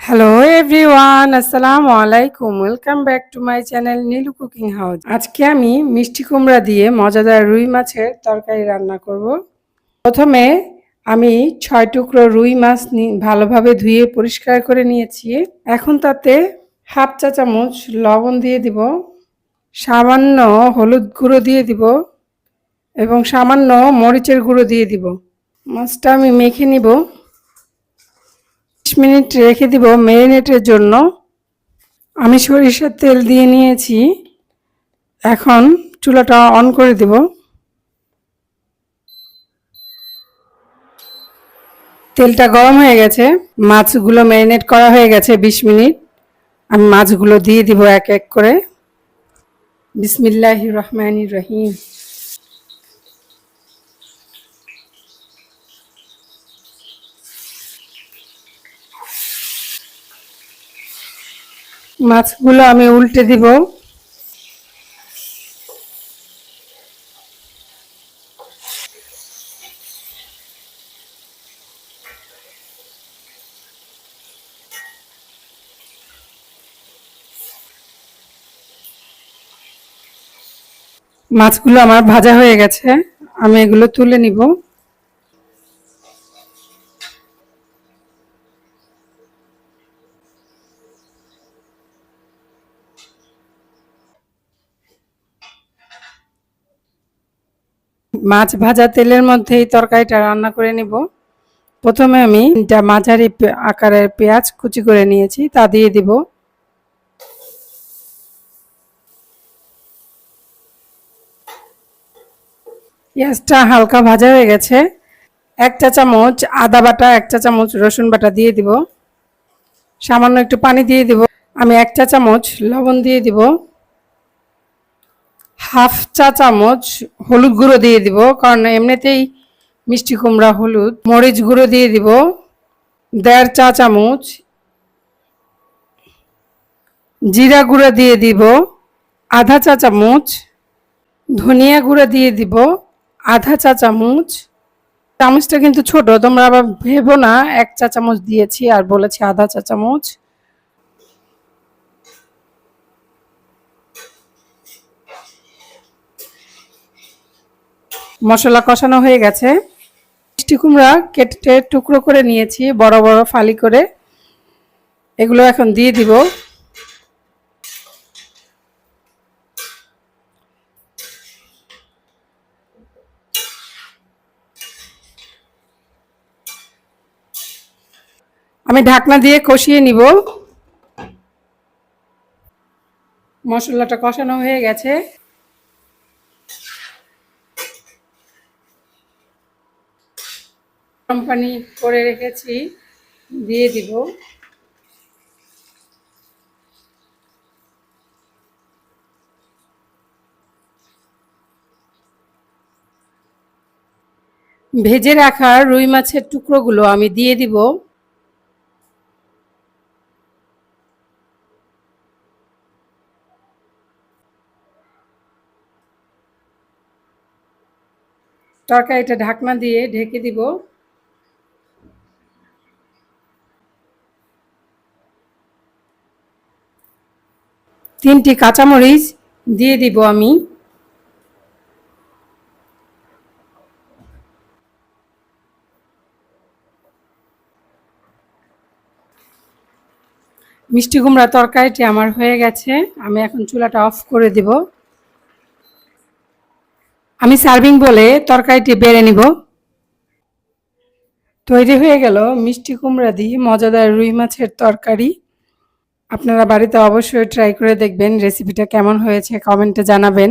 Hello everyone আসসালামু আলাইকুম welcome back to my channel Nilu cooking house আজকে আমি মিষ্টি কুমড়া দিয়ে মজাদার রুই মাছের তরকারি রান্না করব। প্রথমে আমি ছয় টুকরো রুই মাছ ভালোভাবে ধুয়ে পরিষ্কার করে নিয়েছি। এখন তাতে হাফ চা চামচ লবণ দিয়ে দিব। সামান্য হলুদ গুঁড়ো দিয়ে দিব এবং সামান্য মরিচের গুঁড়ো দিয়ে দিব। মাছটা আমি মেখে নিব। মিনিট রেখে দিব ম্যারিনেটের জন্য। আমি সরিষার তেল দিয়ে নিয়েছি। এখন চুলাটা অন করে দেব। তেলটা গরম হয়ে গেছে। মাছগুলো ম্যারিনেট করা হয়ে গেছে বিশ মিনিট। আমি মাছগুলো দিয়ে দিব এক এক করে। বিসমিল্লাহ রহমান রহিম। মাছগুলো আমি উল্টে দিব। মাছগুলো আমার ভাজা হয়ে গেছে। আমি এগুলো তুলে নিব। মাছ ভাজা তেলের মধ্যে এই তরকারিটা রান্না করে নিব। প্রথমে আমি তিনটা মাঝারি আকারের পেঁয়াজ কুচি করে নিয়েছি, তা দিয়ে দিব। পেঁয়াজটা হালকা ভাজা হয়ে গেছে। এক চা চামচ আদা বাটা, এক চা চামচ রসুন বাটা দিয়ে দিব। সামান্য একটু পানি দিয়ে দিব। আমি এক চা চামচ লবণ দিয়ে দিব। হাফ চা চামচ হলুদ গুঁড়ো দিয়ে দিব, কারণ এমনিতেই মিষ্টি কুমড়া হলুদ। মরিচ গুঁড়ো দিয়ে দিব, দেড় চা চামচ। জিরা গুঁড়ো দিয়ে দিব, আধা চা চামচ। ধনিয়া গুঁড়ো দিয়ে দিব, আধা চা চামচ। চামচটা কিন্তু ছোট, তোমরা আবার ভেবো না, এক চা চামচ দিয়েছি আর বলেছি আধা চা চামচ। মশলা কষানো হয়ে গেছে। মিষ্টি কুমড়া কেটে টুকরো করে নিয়েছি, বড় বড় ফালি করে। এগুলো এখন দিয়ে দিব। আমি ঢাকনা দিয়ে কষিয়ে নিব। মশলাটা কষানো হয়ে গেছে। গরম পানি করে রেখেছি, দিয়ে দিব। ভেজে রাখা রুই মাছের টুকরোগুলো আমি দিয়ে দিব। তরকারিটা ঢাকনা দিয়ে ঢেকে দিব। তিনটি কাঁচামরিচ দিয়ে দিব আমি। মিষ্টি কুমড়া তরকারিটি আমার হয়ে গেছে, আমি এখন চুলাটা অফ করে দিব। আমি সার্ভিং বলে তরকারিটি বেড়ে নিব। তৈরি হয়ে গেল মিষ্টি কুমড়া দিয়ে মজাদার রুই মাছের তরকারি। আপনারা বাড়িতে অবশ্যই ট্রাই করে দেখবেন রেসিপিটা কেমন হয়েছে কমেন্টে জানাবেন।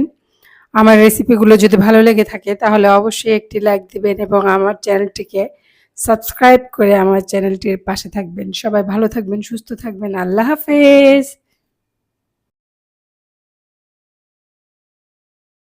আমার রেসিপিগুলো যদি ভালো লেগে থাকে, তাহলে অবশ্যই একটি লাইক দিবেন এবং আমার চ্যানেলটিকে সাবস্ক্রাইব করে আমার চ্যানেলটির পাশে থাকবেন। সবাই ভালো থাকবেন, সুস্থ থাকবেন। আল্লাহ হাফেজ!